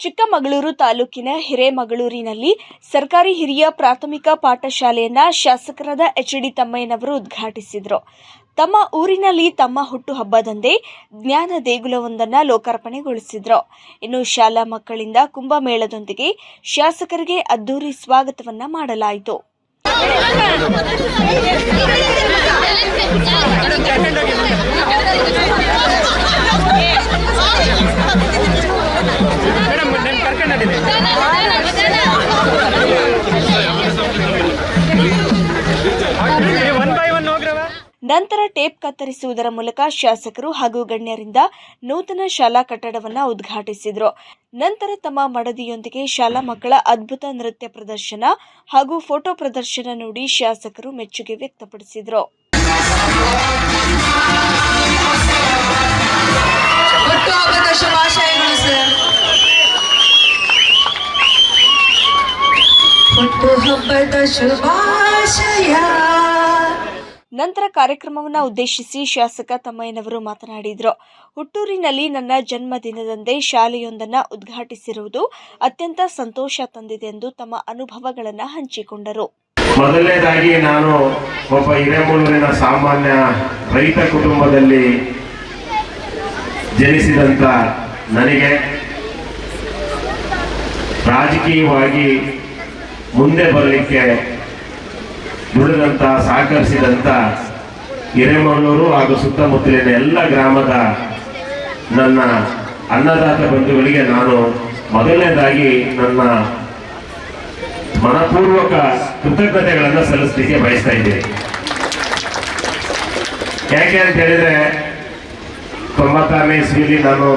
ಚಿಕ್ಕಮಗಳೂರು ತಾಲೂಕಿನ ಹಿರೇಮಗಳೂರಿನಲ್ಲಿ ಸರ್ಕಾರಿ ಹಿರಿಯ ಪ್ರಾಥಮಿಕ ಪಾಠಶಾಲೆಯನ್ನ ಶಾಸಕರಾದ ಎಚ್ ಡಿ ತಮ್ಮಯ್ಯನವರು ಉದ್ಘಾಟಿಸಿದರು. ತಮ್ಮ ಊರಿನಲ್ಲಿ ತಮ್ಮ ಹುಟ್ಟುಹಬ್ಬದಂದೇ ಜ್ಞಾನ ದೇಗುಲವೊಂದನ್ನು ಲೋಕಾರ್ಪಣೆಗೊಳಿಸಿದ್ರು. ಇನ್ನು ಶಾಲಾ ಮಕ್ಕಳಿಂದ ಕುಂಭಮೇಳದೊಂದಿಗೆ ಶಾಸಕರಿಗೆ ಅದ್ದೂರಿ ಸ್ವಾಗತವನ್ನ ಮಾಡಲಾಯಿತು. ನಂತರ ಟೇಪ್ ಕತ್ತರಿಸುವುದರ ಮೂಲಕ ಶಾಸಕರು ಹಾಗೂ ಗಣ್ಯರಿಂದ ನೂತನ ಶಾಲಾ ಕಟ್ಟಡವನ್ನ ಉದ್ಘಾಟಿಸಿದರು. ನಂತರ ತಮ್ಮ ಮಡದಿಯೊಂದಿಗೆ ಶಾಲಾ ಮಕ್ಕಳ ಅದ್ಭುತ ನೃತ್ಯ ಪ್ರದರ್ಶನ ಹಾಗೂ ಫೋಟೋ ಪ್ರದರ್ಶನ ನೋಡಿ ಶಾಸಕರು ಮೆಚ್ಚುಗೆ ವ್ಯಕ್ತಪಡಿಸಿದರು. ಶುಭಾಶಯಗಳು ಸರ್ ಶುಭಾಶಯ. ನಂತರ ಕಾರ್ಯಕ್ರಮವನ್ನ ಉದ್ದೇಶಿಸಿ ಶಾಸಕ ತಮ್ಮಯ್ಯನವರು ಮಾತನಾಡಿದರು. ಹುಟ್ಟೂರಿನಲ್ಲಿ ನನ್ನ ಜನ್ಮದಿನದಂದೇ ಶಾಲೆಯೊಂದನ್ನ ಉದ್ಘಾಟಿಸಿರುವುದು ಅತ್ಯಂತ ಸಂತೋಷ ತಂದಿದೆ ಎಂದು ತಮ್ಮ ಅನುಭವಗಳನ್ನು ಹಂಚಿಕೊಂಡರು. ಮೊದಲನೇದಾಗಿ ನಾನು ಒಬ್ಬ ಹಿರೇಮೂರಿನ ಸಾಮಾನ್ಯ ರೈತ ಕುಟುಂಬದಲ್ಲಿ ಜನಿಸಿದಂತ ನನಗೆ ರಾಜಕೀಯವಾಗಿ ಮುಂದೆ ಬರಲಿಕ್ಕೆ ದುಡಿದಂತ ಸಹಕರಿಸಿದಂಥ ಹಿರೇಮಗಳೂರು ಹಾಗೂ ಸುತ್ತಮುತ್ತಲಿನ ಎಲ್ಲ ಗ್ರಾಮದ ನನ್ನ ಅನ್ನದಾತ ಬಂಧುಗಳಿಗೆ ನಾನು ಮೊದಲನೇದಾಗಿ ನನ್ನ ಮನಪೂರ್ವಕ ಕೃತಜ್ಞತೆಗಳನ್ನು ಸಲ್ಲಿಸಲಿಕ್ಕೆ ಬಯಸ್ತಾ ಇದ್ದೀನಿ. ಯಾಕೆ ಅಂತ ಹೇಳಿದ್ರೆ ತೊಂಬತ್ತಾರನೇ ಇಸ್ವಿಲಿ ನಾನು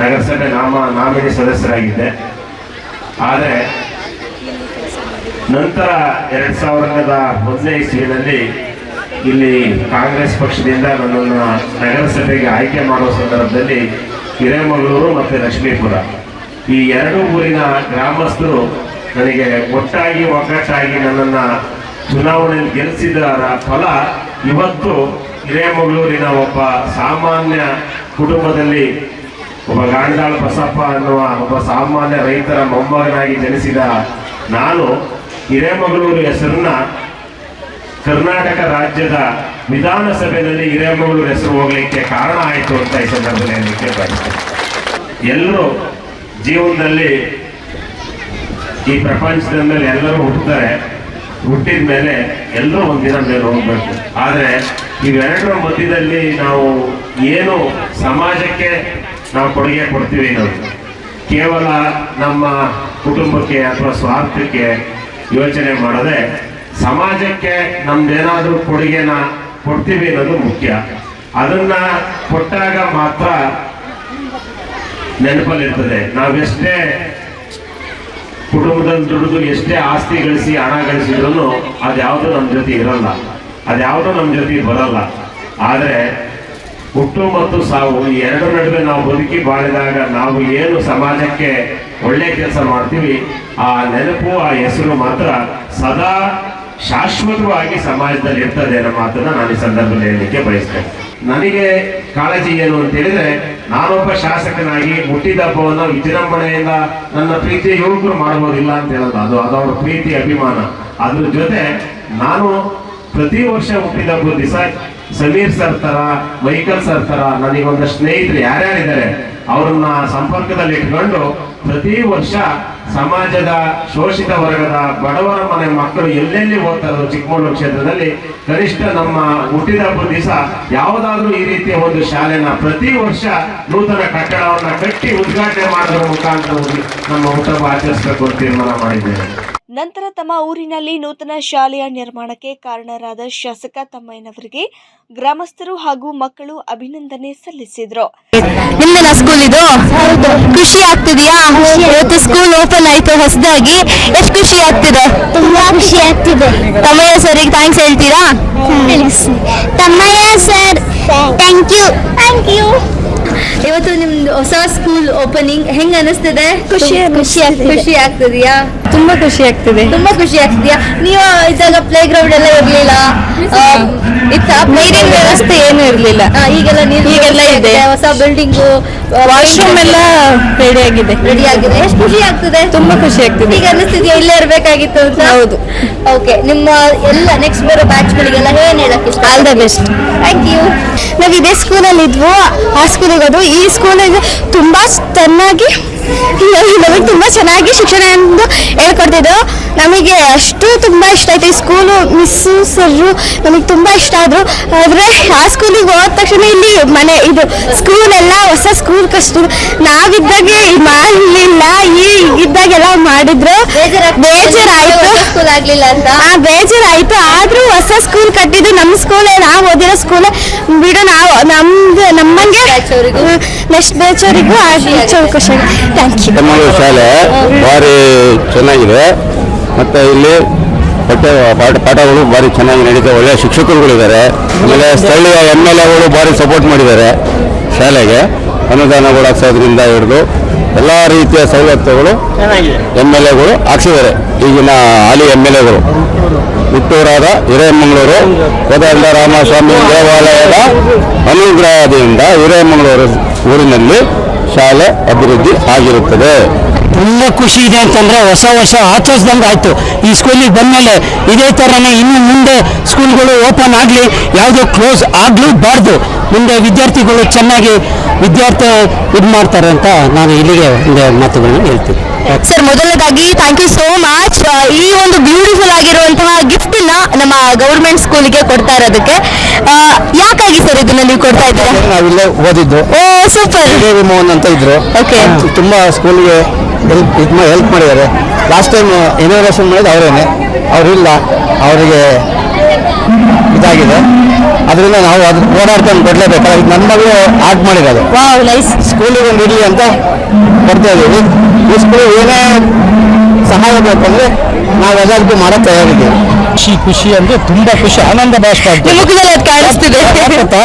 ನಗರಸಭೆ ನಾಮ ನಾಮಿನಿ ಸದಸ್ಯರಾಗಿದ್ದೆ. ಆದರೆ ನಂತರ ಎರಡು ಸಾವಿರದ ಒಂದನೇ ಇಸ್ವಿನಲ್ಲಿ ಇಲ್ಲಿ ಕಾಂಗ್ರೆಸ್ ಪಕ್ಷದಿಂದ ನನ್ನನ್ನು ನಗರಸಭೆಗೆ ಆಯ್ಕೆ ಮಾಡುವ ಸಂದರ್ಭದಲ್ಲಿ ಹಿರೇಮಗಳೂರು ಮತ್ತು ಲಕ್ಷ್ಮೀಪುರ. ಈ ಎರಡು ಊರಿನ ಗ್ರಾಮಸ್ಥರು ನನಗೆ ಒಟ್ಟಾಗಿ ಒಗ್ಗಟ್ಟಾಗಿ ನನ್ನನ್ನು ಚುನಾವಣೆಯಲ್ಲಿ ಗೆಲ್ಲಿಸಿದರ ಫಲ ಇವತ್ತು ಹಿರೇಮಗಳೂರಿನ ಒಬ್ಬ ಸಾಮಾನ್ಯ ಕುಟುಂಬದಲ್ಲಿ ಒಬ್ಬ ಗಾಂಡಾಳ್ ಬಸಪ್ಪ ಅನ್ನುವ ಒಬ್ಬ ಸಾಮಾನ್ಯ ರೈತರ ಮೊಮ್ಮಗನಾಗಿ ಜನಿಸಿದ ನಾನು ಹಿರೇಮಗಳೂರು ಹೆಸರನ್ನ ಕರ್ನಾಟಕ ರಾಜ್ಯದ ವಿಧಾನಸಭೆಯಲ್ಲಿ ಹಿರೇಮಗಳೂರು ಹೆಸರು ಹೋಗ್ಲಿಕ್ಕೆ ಕಾರಣ ಆಯಿತು ಅಂತ ಈ ಸಂದರ್ಭದಲ್ಲಿ ಹೇಳಲಿಕ್ಕೆ ಬಯಸ್ತೇನೆ ಎಲ್ಲರೂ ಜೀವನದಲ್ಲಿ ಈ ಪ್ರಪಂಚದ ಮೇಲೆ ಎಲ್ಲರೂ ಹುಟ್ಟುತ್ತಾರೆ ಹುಟ್ಟಿದ ಮೇಲೆ ಎಲ್ಲರೂ ಒಂದಿನ ಮೇಲೆ ಹೋಗ್ಬೇಕು. ಆದರೆ ಇವೆರಡರ ಮಧ್ಯದಲ್ಲಿ ನಾವು ಏನು ಸಮಾಜಕ್ಕೆ ನಾವು ಕೊಡುಗೆ ಕೊಡ್ತೀವಿ ಅನ್ನೋದು. ಕೇವಲ ನಮ್ಮ ಕುಟುಂಬಕ್ಕೆ ಅಥವಾ ಸ್ವಾರ್ಥಕ್ಕೆ ಯೋಚನೆ ಮಾಡದೆ ಸಮಾಜಕ್ಕೆ ನಮ್ದೇನಾದರೂ ಕೊಡುಗೆನ ಕೊಡ್ತೀವಿ ಅನ್ನೋದು ಮುಖ್ಯ. ಅದನ್ನ ಕೊಟ್ಟಾಗ ಮಾತ್ರ ನೆನಪಲ್ಲಿರ್ತದೆ. ನಾವೆಷ್ಟೇ ಕುಟುಂಬದಲ್ಲಿ ದುಡಿದು ಎಷ್ಟೇ ಆಸ್ತಿ ಗಳಿಸಿ ಹಣ ಗಳಿಸಿದ್ರು ಅದ್ಯಾವುದು ನಮ್ಮ ಜೊತೆ ಇರಲ್ಲ. ಅದ್ಯಾವುದು ನಮ್ಮ ಜೊತೆ ಬರಲ್ಲ. ಆದರೆ ಹುಟ್ಟು ಮತ್ತು ಸಾವು ಈ ಎರಡರ ನಡುವೆ ನಾವು ಬದುಕಿ ಬಾಳಿದಾಗ ನಾವು ಏನು ಸಮಾಜಕ್ಕೆ ಒಳ್ಳೆ ಕೆಲಸ ಮಾಡ್ತೀವಿ, ಆ ನೆನಪು, ಆ ಹೆಸರು ಮಾತ್ರ ಸದಾ ಶಾಶ್ವತವಾಗಿ ಸಮಾಜದಲ್ಲಿ ಇರ್ತದೆ ಅನ್ನೋ ಮಾತನ್ನ ನಾನು ಈ ಸಂದರ್ಭದಲ್ಲಿ ಹೇಳಲಿಕ್ಕೆ ಬಯಸ್ತೇನೆ. ನನಗೆ ಕಾಳಜಿ ಏನು ಅಂತ ಹೇಳಿದ್ರೆ, ನಾನೊಬ್ಬ ಶಾಸಕನಾಗಿ ಹುಟ್ಟಿದ ಹಬ್ಬವನ್ನು ವಿಜೃಂಭಣೆಯಿಂದ ನನ್ನ ಪ್ರೀತಿಯ ಯುವಕರು ಮಾಡಬಹುದಿಲ್ಲ ಅಂತ ಹೇಳೋದು. ಅದು ಅದವರ ಪ್ರೀತಿ ಅಭಿಮಾನ. ಅದ್ರ ಜೊತೆ ನಾನು ಪ್ರತಿ ವರ್ಷ ಹುಟ್ಟಿದ ಹಬ್ಬದ ದಿವಸ ಸಮೀರ್ ಸರ್ ತರ, ಮೈಕಲ್ ಸರ್ ತರ ನನಗೆ ಸ್ನೇಹಿತರು ಯಾರ್ಯಾರಿದ್ದಾರೆ, ಅವರನ್ನ ಸಂಪರ್ಕದಲ್ಲಿ ಇಟ್ಕೊಂಡು ಪ್ರತಿ ವರ್ಷ ಸಮಾಜದ ಶೋಷಿತ ವರ್ಗದ ಬಡವರ ಮನೆ ಮಕ್ಕಳು ಎಲ್ಲೆಲ್ಲಿ ಓದ್ತಾರೋ ಚಿಕ್ಕಮಗಳೂರು ಕ್ಷೇತ್ರದಲ್ಲಿ ಕನಿಷ್ಠ ನಮ್ಮ ಹುಟ್ಟಿದ ಹಬ್ಬದ ದಿವಸ ಯಾವುದಾದ್ರೂ ಈ ರೀತಿಯ ಒಂದು ಶಾಲೆನ ಪ್ರತಿ ವರ್ಷ ನೂತನ ಕಟ್ಟಡವನ್ನು ಕಟ್ಟಿ ಉದ್ಘಾಟನೆ ಮಾಡೋದ್ರ ಮುಖಾಂತರ ನಮ್ಮ ಹುಟ್ಟಹಬ್ಬ ಆಚರಿಸಬೇಕು ತೀರ್ಮಾನ ಮಾಡಿದ್ದೇನೆ. ನಂತರ ತಮ್ಮ ಊರಿನಲ್ಲಿ ನೂತನ ಶಾಲೆಯ ನಿರ್ಮಾಣಕ್ಕೆ ಕಾರಣರಾದ ಶಾಸಕ ತಮ್ಮಯ್ಯನವರಿಗೆ ಗ್ರಾಮಸ್ಥರು ಹಾಗೂ ಮಕ್ಕಳು ಅಭಿನಂದನೆ ಸಲ್ಲಿಸಿದ್ರು. ನಿಮ್ಮ ಸ್ಕೂಲ್ ಇದು? ಖುಷಿ ಆಗ್ತಿದೆಯಾ? ಇವತ್ತು ಸ್ಕೂಲ್ ಓಪನ್ ಆಯ್ತು ಹೊಸದಾಗಿ. ಎಷ್ಟು ಖುಷಿ ಆಗ್ತಿದೆ? ತುಂಬಾ ಖುಷಿ ಆಗ್ತಿದೆ. ತಮ್ಮಯ್ಯ ಸರಿ ಥ್ಯಾಂಕ್ಸ್ ಹೇಳ್ತೀರಾ? Thammayya sir thank you thank you ಇವತ್ತು ನಿಮ್ದು ಹೊಸ ಸ್ಕೂಲ್ ಓಪನಿಂಗ್ ಹೆಂಗ್ ಅನಿಸ್ತಿದೆ? ಖುಷಿ ಖುಷಿ ಖುಷಿ ಆಗ್ತದೆಯಾ? ತುಂಬಾ ಖುಷಿ ಆಗ್ತದೆ. ತುಂಬಾ ಖುಷಿ ಆಗ್ತಿದ್ಯಾ? ನೀವು ಇದ್ದಾಗ ಪ್ಲೇ ಗ್ರೌಂಡ್ ಎಲ್ಲ ಇರ್ಲಿಲ್ಲ? ಇತ್ತ ನೀರಿನ ವ್ಯವಸ್ಥೆ ಏನು ಇರ್ಲಿಲ್ಲ. ಈಗೆಲ್ಲ ನೀರು ಈಗೆಲ್ಲ ಇದೆ. ಹೊಸ ಬಿಲ್ಡಿಂಗ್ ವಾಶ್ರೂಮ್ ಎಲ್ಲ ರೆಡಿ ಆಗಿದೆ. ರೆಡಿ ಆಗಿದೆ. ಎಷ್ಟು ಖುಷಿ ಆಗ್ತದೆ? ತುಂಬಾ ಖುಷಿ ಆಗ್ತದೆ. ಈಗ ಅನಿಸ್ತಿದ್ಯಾ ಇಲ್ಲೇ ಇರ್ಬೇಕಾಗಿತ್ತು ಅಂತ? ಹೌದು. ಓಕೆ ನಿಮ್ಮ ಎಲ್ಲ ನೆಕ್ಸ್ಟ್ ಬರೋ ಬ್ಯಾಚ್ ಗಳಿಗೆಲ್ಲ ಏನ್ ಹೇಳಕ್ ಇಷ್ಟ? All the best thank you ನಾವು ಇದೇ ಸ್ಕೂಲಲ್ಲಿ ಇದ್ವು. ಆ ಸ್ಕೂಲಿಗೆ ಹೋದ್ವು ಈ ಸ್ಕೂಲಿಗೆ ತುಂಬ ಚೆನ್ನಾಗಿ ನಮಗೆ ತುಂಬ ಚೆನ್ನಾಗಿ ಶಿಕ್ಷಣ ಎಂದು ಹೇಳ್ಕೊಡ್ತಿದ್ರು ನಮಗೆ ಅಷ್ಟು ತುಂಬಾ ಇಷ್ಟ ಆಯಿತು. ಈ ಸ್ಕೂಲು ಮಿಸ್ಸು ಸರ್ರು ನಮಗೆ ತುಂಬಾ ಇಷ್ಟ ಆದ್ರು. ಆದ್ರೆ ಆ ಸ್ಕೂಲಿಗೆ ಹೋದ ತಕ್ಷಣ ಇಲ್ಲಿ ಮನೆ ಇದು ಸ್ಕೂಲ್ ಎಲ್ಲ ಹೊಸ ಸ್ಕೂಲ್ ಕಷ್ಟ ನಾವಿದ್ದಾಗೆ ಮಾಡಲಿಲ್ಲ ಈಗಿದ್ದಾಗೆಲ್ಲ ಮಾಡಿದ್ರು. ಬೇಜಾರಾಯ್ತು. ಸ್ಕೂಲ್ ಆಗ್ಲಿಲ್ಲ ಅಂತ. ಆ ಬೇಜಾರಾಯ್ತು. ಆದ್ರೂ ಹೊಸ ಸ್ಕೂಲ್ ಕಟ್ಟಿದ್ದು ನಮ್ಮ ಸ್ಕೂಲೇ ನಾವು ಓದಿರೋ ಸ್ಕೂಲ್ ಬಿಡು ನಾವು ನಮ್ದು ನಮ್ಮಂಗೆ ನೆಕ್ಸ್ಟ್. ನೆಕ್ಸ್ಟ್ ಬ್ಯಾಚ್ ಅವರಿಗೂ ಖುಷಿ ಬೆಂಗಳೂರು ಶಾಲೆ, ಭಾರಿ ಚೆನ್ನಾಗಿದೆ. ಮತ್ತು ಇಲ್ಲಿ ಪಠ್ಯ, ಪಾಠ, ಪಾಠಗಳು ಭಾರಿ ಚೆನ್ನಾಗಿ ನಡೀತವೆ ಒಳ್ಳೆಯ ಶಿಕ್ಷಕರುಗಳಿದ್ದಾರೆ. ಆಮೇಲೆ ಸ್ಥಳೀಯ ಎಂ ಎಲ್ ಎಗಳು ಭಾರಿ ಸಪೋರ್ಟ್ ಮಾಡಿದ್ದಾರೆ ಶಾಲೆಗೆ. ಅನುದಾನಗಳು ಹಾಕ್ಸೋದ್ರಿಂದ ಹಿಡಿದು ಎಲ್ಲ ರೀತಿಯ ಸವಲತ್ತುಗಳು ಎಂ ಎಲ್ ಎಗಳು ಹಾಕ್ಸಿದ್ದಾರೆ ಈಗಿನ ಹಾಲಿ ಎಂ ಎಲ್ ಎಗಳು. ಹುಟ್ಟೂರಾದ ಹಿರೇಮಂಗಳೂರು ಕೋದಂಡ ರಾಮಸ್ವಾಮಿ ದೇವಾಲಯದ ಅನುಗ್ರಹದಿಂದ ಹಿರೇಮಂಗಳೂರು ಊರಿನಲ್ಲಿ ಶಾಲೆ ಅಭಿವೃದ್ಧಿ ಆಗಿರುತ್ತದೆ. ತುಂಬ ಖುಷಿ ಇದೆ ಅಂತಂದ್ರೆ ಹೊಸ ವರ್ಷ ಆಚರಿಸ್ದಂಗೆ ಆಯ್ತು. ಈ ಸ್ಕೂಲಿಗೆ ಬಂದಮೇಲೆ ಇದೇ ಥರನೇ ಇನ್ನು ಮುಂದೆ ಸ್ಕೂಲ್ಗಳು ಓಪನ್ ಆಗಲಿ ಯಾವುದೋ ಕ್ಲೋಸ್ ಆಗಲೂಬಾರ್ದು ಮುಂದೆ ವಿದ್ಯಾರ್ಥಿಗಳು ಚೆನ್ನಾಗಿ ವಿದ್ಯಾರ್ಥಿ ಇದು ಮಾಡ್ತಾರೆ ಅಂತ ನಾನು ಇಲ್ಲಿಗೆ ಒಂದು ಮಾತುಗಳನ್ನು ಹೇಳ್ತೀನಿ. ಸರ್ ಮೊದಲನೇದಾಗಿ ಥ್ಯಾಂಕ್ ಯು ಸೋ ಮಚ್ ಈ ಒಂದು ಬ್ಯೂಟಿಫುಲ್ ಆಗಿರುವಂತಹ ಗಿಫ್ಟ್ನ ನಮ್ಮ ಗೌರ್ಮೆಂಟ್ ಸ್ಕೂಲ್ಗೆ ಕೊಡ್ತಾ ಇರೋದಕ್ಕೆ. ಸರ್ ಇದನ್ನ ನೀವು ಕೊಡ್ತಾ ಇದ್ದೀರಾ? ನಾವಿಲ್ಲೇ ಓದಿದ್ದು. ಓ ಸೂಪರ್ ದೇವಿ ಮೋಹನ್ ಅಂತ ಇದ್ರು. ಓಕೆ ತುಂಬ ಸ್ಕೂಲ್ಗೆ ಹೆಲ್ಪ್ ಇದು ಹೆಲ್ಪ್ ಮಾಡಿದ್ದಾರೆ. ಲಾಸ್ಟ್ ಟೈಮ್ ಇನಾಗ್ರೇಷನ್ ಮಾಡಿದ ಅವರೇನೆ. ಅವರಿಲ್ಲ. ಅವರಿಗೆ ಇದಾಗಿದೆ. ಅದರಿಂದ ನಾವು ಅದು ಓಡಾಡ್ಕೊಂಡು ಕೊಡಲೇಬೇಕಾದ್ರೆ ನನ್ನ ಮಗಳು ಆರ್ಟ್ ಮಾಡಿರೋದು. ಸ್ಕೂಲಿಗೆ ಒಂದು ಇರಲಿ ಅಂತ ಕೊಡ್ತಾ ಇದ್ದೀವಿ. ಈ ಸ್ಕೂಲ್ ಏನೇ ಸಹಾಯ ಬೇಕು ನಾವು ನಾವೆಲ್ಲರಿಗೂ ಮಾಡಕ್ ತಯಾರಿದ್ದೀವಿ ಖುಷಿ ಖುಷಿ ಅಂದ್ರೆ ತುಂಬಾ ಖುಷಿ ಆನಂದ ಭಾಷೆ ಮುಖದಲ್ಲಿ ಅದು ಕಾಣಿಸ್ತಿದೆ. ಗೊತ್ತಾ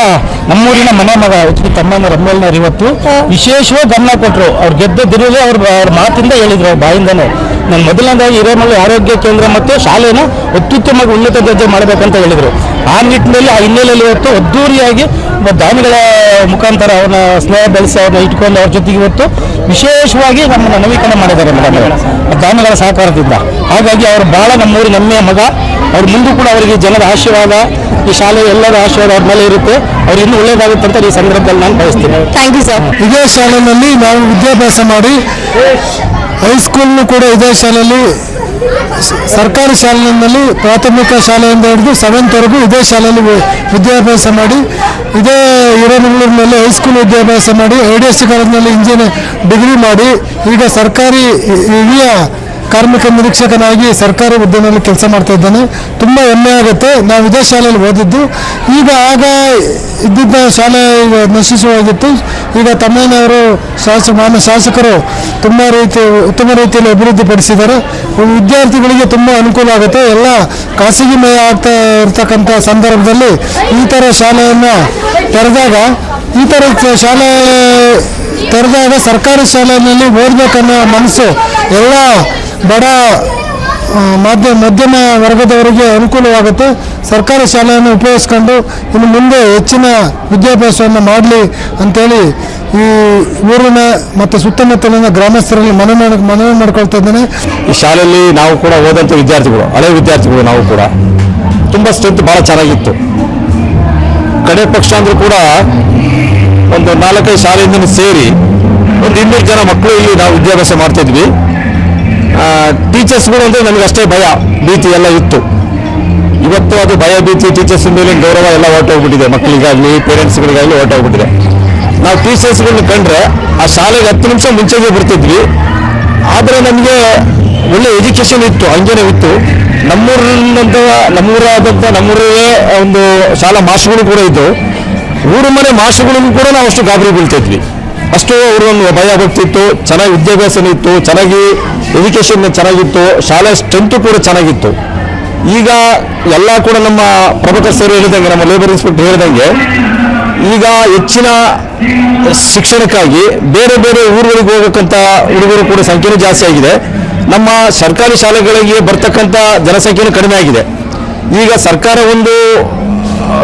ನಮ್ಮೂರಿನ ಮನೆ ಮಗ ಎಚ್ ತಮ್ಮನ ರಮ್ಮೇಲ್ನವ್ರು ಇವತ್ತು ವಿಶೇಷವಾಗಿ ಗಮನ ಕೊಟ್ಟರು ಅವ್ರು ಗೆದ್ದದಿರಲಿ ಅವ್ರ ಅವ್ರ ಮಾತಿಂದ ಹೇಳಿದ್ರು ಅವ್ರ ಬಾಯಿಂದನೇ. ನಾನು ಮೊದಲನೇದಾಗಿ ಹಿರೇಮಲ್ಲು ಆರೋಗ್ಯ ಕೇಂದ್ರ ಮತ್ತು ಶಾಲೆನ ಅತ್ಯುತ್ತಮವಾಗಿ ಉನ್ನತ ದರ್ಜೆ ಮಾಡಬೇಕಂತ ಹೇಳಿದರು. ಆ ನಿಟ್ಟಿನಲ್ಲಿ ಆ ಹಿನ್ನೆಲೆಯಲ್ಲಿ ಇವತ್ತು ಅದ್ದೂರಿಯಾಗಿ ದಾನಿಗಳ ಮುಖಾಂತರ ಅವನ ಸ್ನೇಹ ಬೆಳೆಸಿ ಅವ್ರನ್ನ ಇಟ್ಕೊಂಡು ಅವ್ರ ಜೊತೆಗೆ ಇವತ್ತು ವಿಶೇಷವಾಗಿ ನಮ್ಮನ್ನು ನವೀಕರಣ ಮಾಡಿದ್ದಾರೆ ಮೇಡಮ್ ದಾನಿಗಳ ಸಹಕಾರದಿಂದ. ಹಾಗಾಗಿ ಅವರು ಬಹಳ ನಮ್ಮೂರಿನ ನಮ್ಮೆಯ ಮಗ. ಅವ್ರ ಮುಂದೂ ಕೂಡ ಅವರಿಗೆ ಜನರ ಆಶೀರ್ವಾದ ಈ ಶಾಲೆ ಎಲ್ಲರ ಆಶೀರ್ವಾದ ಅವ್ರ ಮೇಲೆ ಇರುತ್ತೆ. ಅವ್ರು ಇನ್ನೂ ಒಳ್ಳೇದಾಗುತ್ತೆ ಅಂತ ಈ ಸಂದರ್ಭದಲ್ಲಿ ನಾನು ಬಯಸ್ತೀನಿ. ಥ್ಯಾಂಕ್ ಯು ಸರ್ ಇದೇ ಶಾಲೆಯಲ್ಲಿ ನಾವು ವಿದ್ಯಾಭ್ಯಾಸ ಮಾಡಿ ಹೈಸ್ಕೂಲ್ನು ಕೂಡ ಇದೇ ಶಾಲೆಯಲ್ಲಿ ಸರ್ಕಾರಿ ಶಾಲೆಯಲ್ಲಿ ಪ್ರಾಥಮಿಕ ಶಾಲೆಯಿಂದ ಹಿಡಿದು ಸೆವೆಂತ್ವರೆಗೂ ಇದೇ ಶಾಲೆಯಲ್ಲಿ ವಿದ್ಯಾಭ್ಯಾಸ ಮಾಡಿ, ಇದೇ ಹಿರೇಮಗಳೂರಿನಲ್ಲಿ ಹೈಸ್ಕೂಲ್ ವಿದ್ಯಾಭ್ಯಾಸ ಮಾಡಿ, ಐ ಡಿ ಎಸ್ ಸಿ ಕಾಲೇಜಿನಲ್ಲಿ ಇಂಜಿನಿಯರ್ ಡಿಗ್ರಿ ಮಾಡಿ, ಈಗ ಸರ್ಕಾರಿ ಹಿರಿಯ ಕಾರ್ಮಿಕ ನಿರೀಕ್ಷಕನಾಗಿ ಸರ್ಕಾರಿ ಹುದ್ದೆನಲ್ಲಿ ಕೆಲಸ ಮಾಡ್ತಾ ಇದ್ದಾನೆ. ತುಂಬ ಹೆಮ್ಮೆ ಆಗುತ್ತೆ. ನಾವು ಇದೇ ಶಾಲೆಯಲ್ಲಿ ಓದಿದ್ದು. ಈಗ ಆಗ ಇದ್ದಿದ್ದ ಶಾಲೆ ನಶಿಸುವಾಗಿತ್ತು. ಈಗ ತಮ್ಮನವರು ಶಾಸಕ, ಮಾನ್ಯ ಶಾಸಕರು ತುಂಬ ರೀತಿ, ಉತ್ತಮ ರೀತಿಯಲ್ಲಿ ಅಭಿವೃದ್ಧಿಪಡಿಸಿದ್ದಾರೆ ವಿದ್ಯಾರ್ಥಿಗಳಿಗೆ ತುಂಬ ಅನುಕೂಲ ಆಗುತ್ತೆ. ಎಲ್ಲ ಖಾಸಗಿಮಯ ಆಗ್ತಾ ಇರ್ತಕ್ಕಂಥ ಸಂದರ್ಭದಲ್ಲಿ ಈ ಥರ ಶಾಲೆಯನ್ನು ತೆರೆದಾಗ, ಈ ಥರ ಶಾಲೆ ತೆರೆದಾಗ ಸರ್ಕಾರಿ ಶಾಲೆಯಲ್ಲಿ ಓದಬೇಕನ್ನೋ ಮನಸ್ಸು ಎಲ್ಲ ಬಡ ಮಾಧ್ಯ, ಮಧ್ಯಮ ವರ್ಗದವರಿಗೆ ಅನುಕೂಲವಾಗುತ್ತೆ. ಸರ್ಕಾರಿ ಶಾಲೆಯನ್ನು ಉಪಯೋಗಿಸ್ಕೊಂಡು ಇನ್ನು ಮುಂದೆ ಹೆಚ್ಚಿನ ವಿದ್ಯಾಭ್ಯಾಸವನ್ನು ಮಾಡಲಿ ಅಂತೇಳಿ ಈ ಊರಿನ ಮತ್ತು ಸುತ್ತಮುತ್ತಲಿನ ಗ್ರಾಮಸ್ಥರಲ್ಲಿ ಮನವಿ ಮನವಿ ಮಾಡ್ಕೊಳ್ತಾ ಇದ್ದೇನೆ. ಈ ಶಾಲೆಯಲ್ಲಿ ನಾವು ಕೂಡ ಓದಂಥ ವಿದ್ಯಾರ್ಥಿಗಳು, ಹಳೆ ವಿದ್ಯಾರ್ಥಿಗಳು ನಾವು ಕೂಡ. ತುಂಬ ಸ್ಟ್ರೆಂತ್ ಭಾಳ ಚೆನ್ನಾಗಿತ್ತು. ಕಡೆ ಪಕ್ಷ ಅಂದರೂ ಕೂಡ ಒಂದು ನಾಲ್ಕೈದು ಶಾಲೆಯಿಂದ ಸೇರಿ ಒಂದು ಇನ್ನೂರು ಜನ ಮಕ್ಕಳು ಇಲ್ಲಿ ನಾವು ವಿದ್ಯಾಭ್ಯಾಸ ಮಾಡ್ತಾ ಇದ್ವಿ ಟೀಚರ್ಸ್ಗಳು ಅಂದರೆ ಅಷ್ಟೇ ಭಯ. ಭೀತಿ ಎಲ್ಲ ಇತ್ತು. ಇವತ್ತು ಅದು ಭಯ, ಭೀತಿ ಟೀಚರ್ಸ್ ಮೇಲೆ ಗೌರವ ಎಲ್ಲ ಹೊರಟೋಗ್ಬಿಟ್ಟಿದೆ. ಮಕ್ಕಳಿಗಾಗಲಿ ಪೇರೆಂಟ್ಸ್ಗಳಿಗಾಗಲಿ ಹೊರಟೋಗ್ಬಿಟ್ಟಿದೆ. ನಾವು ಟೀಚರ್ಸ್ಗಳನ್ನ ಕಂಡ್ರೆ ಆ ಶಾಲೆಗೆ ಹತ್ತು ನಿಮಿಷ ಮುಂಚೆಗೆ ಬರ್ತಿದ್ವಿ. ಆದರೆ ನಮಗೆ ಒಳ್ಳೆ ಎಜುಕೇಶನ್ ಇತ್ತು, ಹಂಗೇನೆ ಇತ್ತು. ನಮ್ಮೂರಿನಂತ ನಮ್ಮೂರಾದಂಥ, ನಮ್ಮೂರೇ ಒಂದು ಶಾಲಾ ಮಾಸ್ಟರ್ಗಳು ಕೂಡ ಇದ್ದು, ಊರು ಮನೆ ಮಾಸ್ಟರ್ಗಳಿಗೂ ಕೂಡ ನಾವು ಅಷ್ಟು ಗಾಬರಿ ಬೀಳ್ತಿದ್ವಿ. ಅಷ್ಟು ಅವ್ರಿಗೊಂದು ಭಯ ಭಕ್ತಿ ಚೆನ್ನಾಗಿ ವಿದ್ಯಾಭ್ಯಾಸನೂ ಇತ್ತು, ಚೆನ್ನಾಗಿ ಎಜುಕೇಶನ್ ಚೆನ್ನಾಗಿತ್ತು, ಶಾಲೆ ಸ್ಟ್ರೆಂತು ಕೂಡ ಚೆನ್ನಾಗಿತ್ತು. ಈಗ ಎಲ್ಲ ಕೂಡ ನಮ್ಮ ಪ್ರಮುಖ ಸರ್ ಹೇಳಿದಂಗೆ, ನಮ್ಮ ಲೇಬರ್ ಇನ್ಸ್ಪೆಕ್ಟರ್ ಹೇಳಿದಂಗೆ, ಈಗ ಹೆಚ್ಚಿನ ಶಿಕ್ಷಣಕ್ಕಾಗಿ ಬೇರೆ ಬೇರೆ ಊರುಗಳಿಗೆ ಹೋಗಕ್ಕಂತ ಹುಡುಗರು ಕೂಡ ಸಂಖ್ಯೆನೂ ಜಾಸ್ತಿ ಆಗಿದೆ. ನಮ್ಮ ಸರ್ಕಾರಿ ಶಾಲೆಗಳಿಗೆ ಬರ್ತಕ್ಕಂಥ ಜನಸಂಖ್ಯೆನೂ ಕಡಿಮೆ ಆಗಿದೆ. ಈಗ ಸರ್ಕಾರ ಒಂದು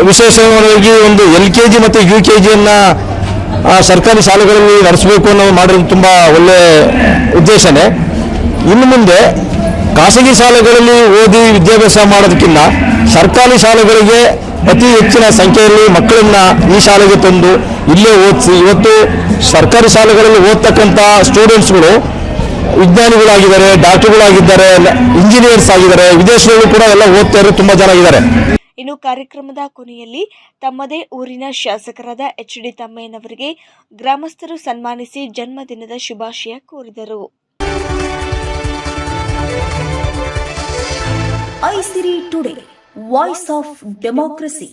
ವಿಶೇಷವಾಗಿ ಒಂದು ಎಲ್ ಕೆ ಜಿ ಮತ್ತು ಯು ಕೆ ಜಿಯನ್ನು ಸರ್ಕಾರಿ ಶಾಲೆಗಳಲ್ಲಿ ನಡೆಸಬೇಕು ಅನ್ನೋ ಮಾಡಿರೋದು ತುಂಬ ಒಳ್ಳೆ ಉದ್ದೇಶನೇ. ಇನ್ನು ಮುಂದೆ ಖಾಸಗಿ ಶಾಲೆಗಳಲ್ಲಿ ಓದಿ ವಿದ್ಯಾಭ್ಯಾಸ ಮಾಡೋದಕ್ಕಿಂತ ಸರ್ಕಾರಿ ಶಾಲೆಗಳಿಗೆ ಅತಿ ಹೆಚ್ಚಿನ ಸಂಖ್ಯೆಯಲ್ಲಿ ಮಕ್ಕಳನ್ನ ಈ ಶಾಲೆಗೆ ತಂದು ಇಲ್ಲೇ ಓದಿಸಿ, ಇವತ್ತು ಸರ್ಕಾರಿ ಶಾಲೆಗಳಲ್ಲಿ ಓದ್ತಕ್ಕಂಥ ಸ್ಟೂಡೆಂಟ್ಸ್ಗಳು ವಿಜ್ಞಾನಿಗಳಾಗಿದ್ದಾರೆ, ಡಾಕ್ಟರ್ಗಳಾಗಿದ್ದಾರೆ ಇಂಜಿನಿಯರ್ಸ್ ಆಗಿದ್ದಾರೆ ವಿದೇಶಗಳು ಕೂಡ ಎಲ್ಲ ಓದ್ತಾ ಇರೋದು ತುಂಬ ಜನ ಇದ್ದಾರೆ. ಇನ್ನು ಕಾರ್ಯಕ್ರಮದ ಕೊನೆಯಲ್ಲಿ ತಮ್ಮದೇ ಊರಿನ ಶಾಸಕರಾದ ಎಚ್ ಡಿ ತಮ್ಮಯ್ಯನವರಿಗೆ ಗ್ರಾಮಸ್ಥರು ಸನ್ಮಾನಿಸಿ ಜನ್ಮದಿನದ ಶುಭಾಶಯ ಕೋರಿದರು. Aisiri today voice of democracy.